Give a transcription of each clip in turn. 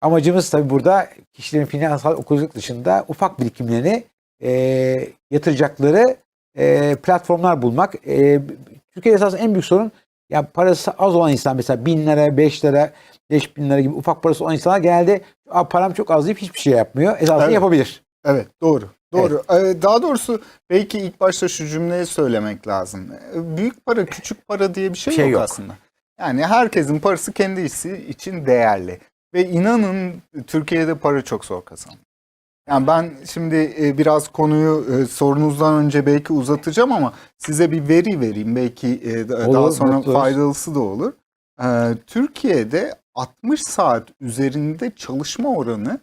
Amacımız tabii burada kişilerin finansal okulluk dışında ufak birikimlerini e, yatıracakları e, platformlar bulmak. E, Türkiye'de esasında en büyük sorun ya parası az olan insan mesela bin lira, beş lira, beş bin lira gibi ufak parası olan insanlar genelde "Aa, param çok az deyip hiçbir şey yapmıyor. Esasında Evet. yapabilir. Evet doğru. Doğru. Ee, Daha doğrusu belki ilk başta şu cümleyi söylemek lazım. Ee, Büyük para, küçük para diye bir şey, Şey yok, yok. aslında. Yani herkesin parası kendisi için değerli. Ve inanın Türkiye'de para çok zor kazanıyor. Yani ben şimdi e, biraz konuyu e, sorunuzdan önce belki uzatacağım ama size bir veri vereyim. Belki e, da- daha Olur, sonra oluruz. faydalısı da olur. Türkiye'de 60 saat üzerinde çalışma oranı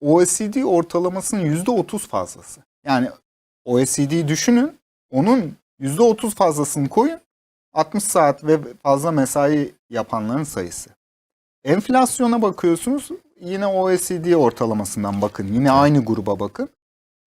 OECD ortalamasının %30 fazlası. Yani OECD'yi düşünün, onun %30 fazlasını koyun, 60 saat ve fazla mesai yapanların sayısı. Enflasyona bakıyorsunuz, yine OECD ortalamasından bakın, yine aynı gruba bakın.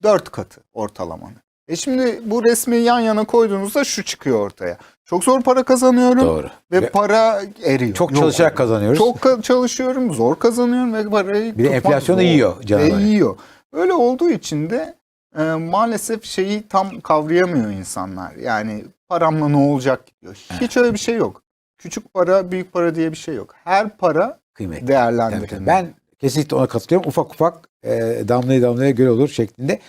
4 katı ortalamanın. E şimdi bu resmi yan yana koyduğunuzda şu çıkıyor ortaya. Çok zor para kazanıyorum Doğru. ve Ve para eriyor. çok Yok çalışarak kazanıyoruz. Çok ka- çalışıyorum, zor kazanıyorum ve parayı Bir de enflasyonu yiyor canavarı. Ve yiyor. Öyle olduğu için de e, maalesef şeyi tam kavrayamıyor insanlar. Yani paramla ne olacak diyor. Hiç öyle bir şey yok. Küçük para, büyük para diye bir şey yok. Her para Kıymetli. Tabii, tabii. Ben kesinlikle ona katılıyorum. Ufak ufak e, damlaya damlaya göl olur şeklinde.